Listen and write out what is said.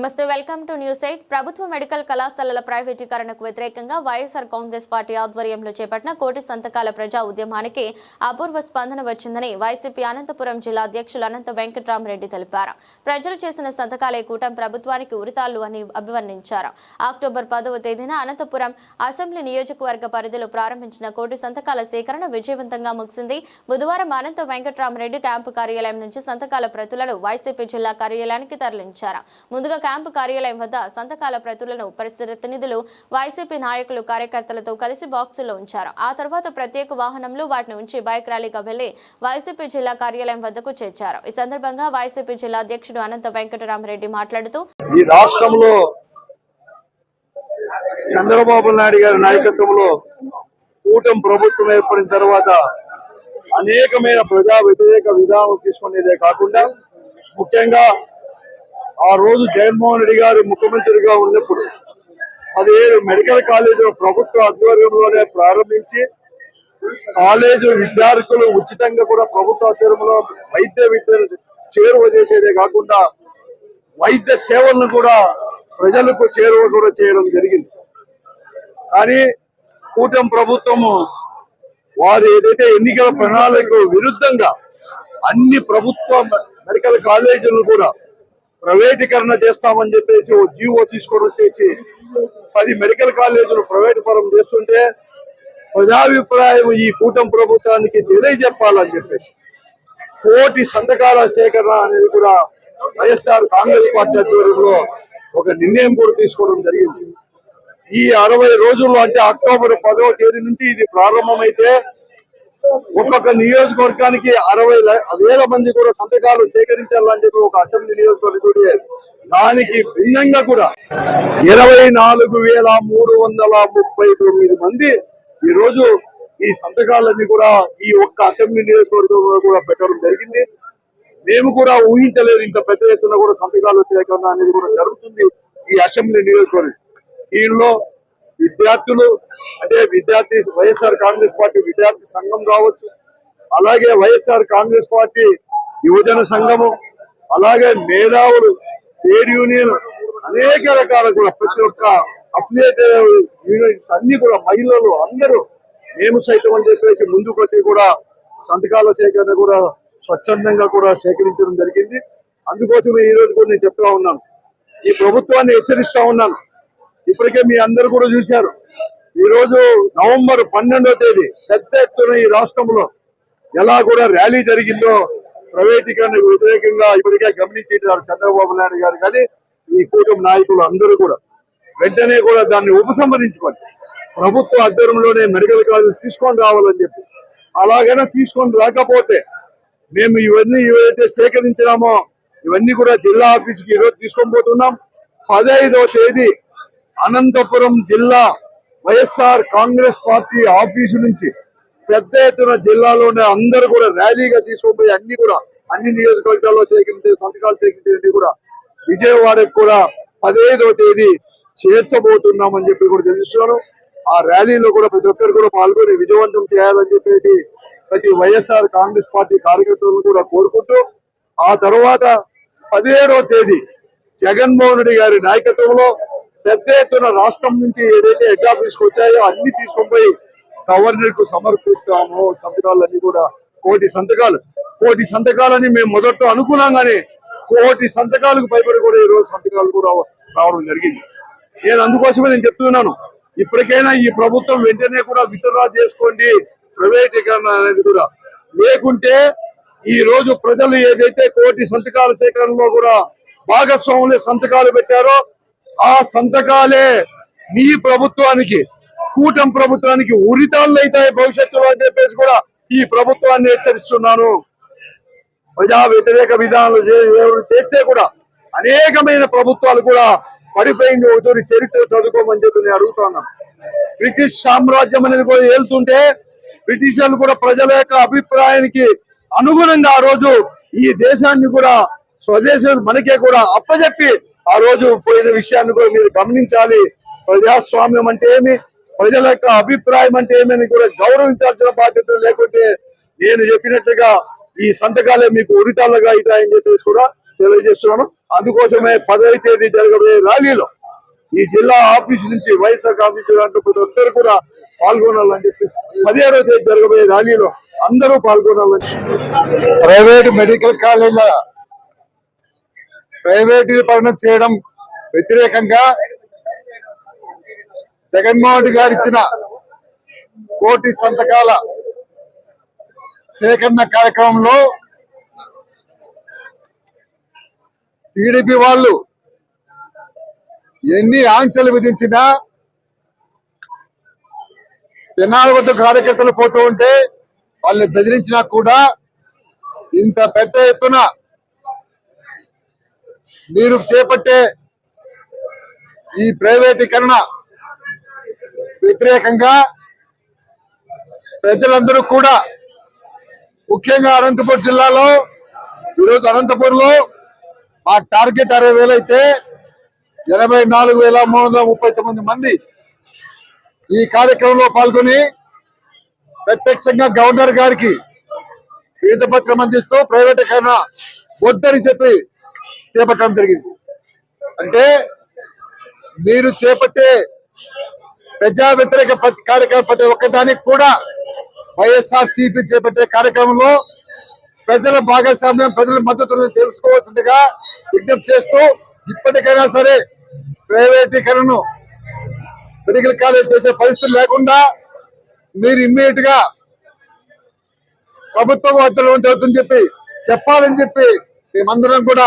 నమస్తే welcome to news eight. ప్రభుత్వ medical కళాశాలల ప్రైవేటీకరణకు వ్యతిరేకంగా వైఎస్ఆర్ కాంగ్రెస్ పార్టీ ఆధ్వర్యంలో చేపట్టిన కోటి సంతకాల ప్రజా ఉద్యమానికి అపూర్వ స్పందన వచ్చిందని వైసీపీ అనంతపురం జిల్లా అధ్యక్షులు అనంత వెంకట్రామరెడ్డి తెలిపారు. ప్రజలు చేసిన సంతకాలే కూటమి ప్రభుత్వానికి ఉరితాళ్ళు అని అభివర్ణించారు. అక్టోబర్ పదవ తేదీన అనంతపురం అసెంబ్లీ నియోజకవర్గ పరిధిలో ప్రారంభించిన కోటి సంతకాల సేకరణ విజయవంతంగా ముగిసింది. బుధవారం అనంత వెంకట్రామరెడ్డి క్యాంపు కార్యాలయం నుంచి సంతకాల ప్రతులను వైసీపీ జిల్లా కార్యాలయానికి తరలించారు. ముందుగా క్యాంపు కార్యాలయం వద్ద సంతకాల ప్రతులను ప్రతినిధులు వైసీపీ నాయకులు కార్యకర్తలతో కలిసి బాక్సుల్లో ఉంచారు. ఆ తర్వాత ప్రత్యేక వాహనంలో వాటిని ఉంచి బైక్ ర్యాలీగా వెళ్ళి వైసీపీ జిల్లా కార్యాలయం వద్దకు చేర్చారు. ఈ సందర్భంగా వైసీపీ జిల్లా అధ్యక్షుడు అనంత వెంకటరామరెడ్డి మాట్లాడుతూ ఈ రాష్ట్రంలో చంద్రబాబు నాయుడు గారి నాయకత్వంలో కూటమి ప్రభుత్వం ఏర్పడిన తర్వాత అనేకమైన ప్రజా వ్యతిరేక విధానం తీసుకునేదే కాకుండా ముఖ్యంగా ఆ రోజు జగన్మోహన్ రెడ్డి గారు ముఖ్యమంత్రిగా ఉన్నప్పుడు పదిహేడు మెడికల్ కాలేజీలు ప్రభుత్వ ఆధ్వర్యంలోనే ప్రారంభించి కాలేజీ విద్యార్థులు ఉచితంగా కూడా ప్రభుత్వ ఆధ్వర్యంలో వైద్య విద్యను చేరువ చేసేదే కాకుండా వైద్య సేవలను కూడా ప్రజలకు చేరువ కూడా చేయడం జరిగింది. కానీ కూటమి ప్రభుత్వము వారు ఏదైతే ఎన్నికల ప్రణాళికకు విరుద్ధంగా అన్ని ప్రభుత్వ మెడికల్ కాలేజీలను కూడా ప్రైవేటీకరణ చేస్తామని చెప్పేసి ఓ జీవో తీసుకొని వచ్చేసి పది మెడికల్ కాలేజీలు ప్రైవేట్ పరం చేస్తుంటే ప్రజాభిప్రాయం ఈ కూటమి ప్రభుత్వానికి తెలియజెప్పాలని చెప్పేసి కోటి సంతకాల సేకరణ అనేది కూడా వైఎస్ఆర్ కాంగ్రెస్ పార్టీ ఆధ్వర్యంలో ఒక నిర్ణయం కూడా తీసుకోవడం జరిగింది. ఈ అరవై రోజుల్లో అంటే అక్టోబర్ పదవ తేదీ నుంచి ఇది ప్రారంభమైతే ఒక్కొక్క నియోజకవర్గానికి అరవై వేల మంది కూడా సంతకాలు సేకరించాలని చెప్పి ఒక అసెంబ్లీ నియోజకవర్గం దానికి భిన్నంగా కూడా ఇరవై నాలుగు వేల మూడు వందల ముప్పై తొమ్మిది మంది ఈ రోజు ఈ సంతకాలన్నీ కూడా ఈ ఒక్క అసెంబ్లీ నియోజకవర్గంలో కూడా పెట్టడం జరిగింది. మేము కూడా ఊహించలేదు ఇంత పెద్ద ఎత్తున కూడా సంతకాల సేకరణ అనేది కూడా జరుగుతుంది ఈ అసెంబ్లీ నియోజకవర్గం. దీనిలో విద్యార్థులు అంటే విద్యార్థి వైఎస్ఆర్ కాంగ్రెస్ పార్టీ విద్యార్థి సంఘం కావచ్చు అలాగే వైఎస్ఆర్ కాంగ్రెస్ పార్టీ యువజన సంఘము అలాగే మేధావులు ట్రేడ్ యూనియన్ అనేక రకాల కూడా ప్రతి ఒక్క అఫిలియేటెడ్ యూనియన్స్ అన్ని కూడా మహిళలు అందరూ మేము సైతం అని చెప్పేసి ముందుకు వచ్చి కూడా సంతకాల సేకరణ కూడా స్వచ్ఛందంగా కూడా సేకరించడం జరిగింది. అందుకోసం ఈ రోజు కూడా నేను చెప్తా ఉన్నాను. ఈ ప్రభుత్వాన్ని హెచ్చరిస్తా ఉన్నాను. ఇప్పటికే మీ అందరు కూడా చూశారు. ఈ రోజు నవంబర్ పన్నెండో తేదీ పెద్ద ఎత్తున ఈ రాష్ట్రంలో ఎలా కూడా ర్యాలీ జరిగిందో ప్రైవేటీకరణకు వ్యతిరేకంగా ఇప్పటికే గమనించారు చంద్రబాబు నాయుడు గారు కానీ ఈ కూటమి నాయకులు అందరూ కూడా. వెంటనే కూడా దాన్ని ఉపసంహరించుకొని ప్రభుత్వ ఆధ్వర్యంలోనే మెడికల్ కాలేజ్ తీసుకొని రావాలని చెప్పి. అలాగైనా తీసుకొని రాకపోతే మేము ఇవన్నీ ఏవైతే సేకరించినామో ఇవన్నీ కూడా జిల్లా ఆఫీస్కి ఈరోజు తీసుకొని పోతున్నాం. పదహైదవ తేదీ అనంతపురం జిల్లా వైఎస్ఆర్ కాంగ్రెస్ పార్టీ ఆఫీసు నుంచి పెద్ద ఎత్తున జిల్లాలోనే అందరు కూడా ర్యాలీగా తీసుకుపోయి అన్ని కూడా అన్ని నియోజకవర్గాల్లో సేకరించే సంతకాలు సేకరించేది కూడా విజయవాడకు కూడా పదహైదో తేదీ చేర్చబోతున్నామని చెప్పి కూడా తెలుస్తున్నాను ఆ ర్యాలీలో కూడా ప్రతి ఒక్కరు కూడా పాల్గొని విజయవంతం చేయాలని చెప్పేసి ప్రతి వైఎస్ఆర్ కాంగ్రెస్ పార్టీ కార్యకర్తలను కూడా కోరుకుంటూ ఆ తర్వాత పదిహేడవ తేదీ జగన్మోహన్ రెడ్డి గారి నాయకత్వంలో పెద్ద ఎత్తున రాష్ట్రం నుంచి ఏదైతే హెడ్ ఆఫీస్కు వచ్చాయో అన్ని తీసుకొని పోయి గవర్నర్కు సమర్పిస్తాము. సంతకాలన్నీ కూడా కోటి సంతకాలు. కోటి సంతకాలని మేము మొదట్లో అనుకున్నాం కానీ కోటి సంతకాలకు పైబడి కూడా ఈ రోజు సంతకాలు కూడా రావడం జరిగింది. నేను అందుకోసమే నేను చెప్తున్నాను. ఇప్పటికైనా ఈ ప్రభుత్వం వెంటనే కూడా విత్డ్రా చేసుకోండి. ప్రైవేటీకరణ అనేది కూడా. లేకుంటే ఈ రోజు ప్రజలు ఏదైతే కోటి సంతకాల సేకరణలో కూడా భాగస్వాములే సంతకాలు పెట్టారో ఆ సంతకాలే మీ ప్రభుత్వానికి కూటమి ప్రభుత్వానికి ఉరితాళ్ళు అవుతాయి భవిష్యత్తులో అని చెప్పేసి కూడా ఈ ప్రభుత్వాన్ని హెచ్చరిస్తున్నాను. ప్రజా వ్యతిరేక విధానాలు ఎవరు చేస్తే కూడా అనేకమైన ప్రభుత్వాలు కూడా పడిపోయింది ఒకటి చరిత్ర చదువుకోమని చెప్పి నేను అడుగుతున్నాను బ్రిటిష్ సామ్రాజ్యం అనేది కూడా ఏలుతుంటే బ్రిటిషర్లు కూడా ప్రజల యొక్క అభిప్రాయానికి అనుగుణంగా ఆ రోజు ఈ దేశాన్ని కూడా స్వదేశం మనకే కూడా అప్పజెప్పి ఆ రోజు పోయిన విషయాన్ని కూడా మీరు గమనించాలి. ప్రజాస్వామ్యం అంటే ఏమి? ప్రజల యొక్క అభిప్రాయం అంటే ఏమని అని కూడా గౌరవించాల్సిన బాధ్యత లేకుంటే నేను చెప్పినట్టుగా ఈ సంతకాలే మీకు ఉరితాలుగా అవుతాయని చెప్పేసి కూడా తెలియజేస్తున్నాను. అందుకోసమే పదవి తేదీ జరగబోయే ర్యాలీలో ఈ జిల్లా ఆఫీస్ నుంచి వైఎస్ఆర్ ఆఫీస్ అంటూ ప్రతి కూడా పాల్గొనాలని చెప్పేసి పదిహేడవ తేదీ జరగబోయే ర్యాలీలో అందరూ పాల్గొనాలని ప్రైవేట్ మెడికల్ కాలేజీల ప్రైవేటీకరణ చేయడం వ్యతిరేకంగా జగన్మోహన్ రెడ్డి గారు ఇచ్చిన కోటి సంతకాల సేకరణ కార్యక్రమంలో టీడీపీ వాళ్ళు ఎన్ని ఆంక్షలు విధించినా తెనాలి వద్ద కార్యకర్తలు పోతూ ఉంటే వాళ్ళని బెదిరించినా కూడా ఇంత పెద్ద ఎత్తున మీరు చేపట్టే ఈ ప్రైవేటీకరణ వ్యతిరేకంగా ప్రజలందరూ కూడా ముఖ్యంగా అనంతపురం జిల్లాలో ఈరోజు అనంతపురం లో మా టార్గెట్ అరవై వేలు అయితే ఎనభై నాలుగు వేల మూడు వందల ముప్పై తొమ్మిది మంది ఈ కార్యక్రమంలో పాల్గొని ప్రత్యక్షంగా గవర్నర్ గారికి పత్రం అందిస్తూ ప్రైవేటీకరణ వద్దని చెప్పి చేపట్టడం జరిగింది. అంటే మీరు చేపట్టే ప్రజా వ్యతిరేక కార్యక్రమం ప్రతి ఒక్కదానికి కూడా వైఎస్ఆర్ సిపి చేపట్టే కార్యక్రమంలో ప్రజల భాగస్వామ్యం ప్రజల మద్దతును తెలుసుకోవాల్సిందిగా విజ్ఞప్తి చేస్తూ ఇప్పటికైనా సరే ప్రైవేటీకరణను మెడికల్ కాలేజ్ చేసే పరిస్థితి లేకుండా మీరు ఇమ్మీడియట్గా ప్రభుత్వం వద్దలో జరుగుతుందని చెప్పి చెప్పాలని చెప్పి మేమందరం కూడా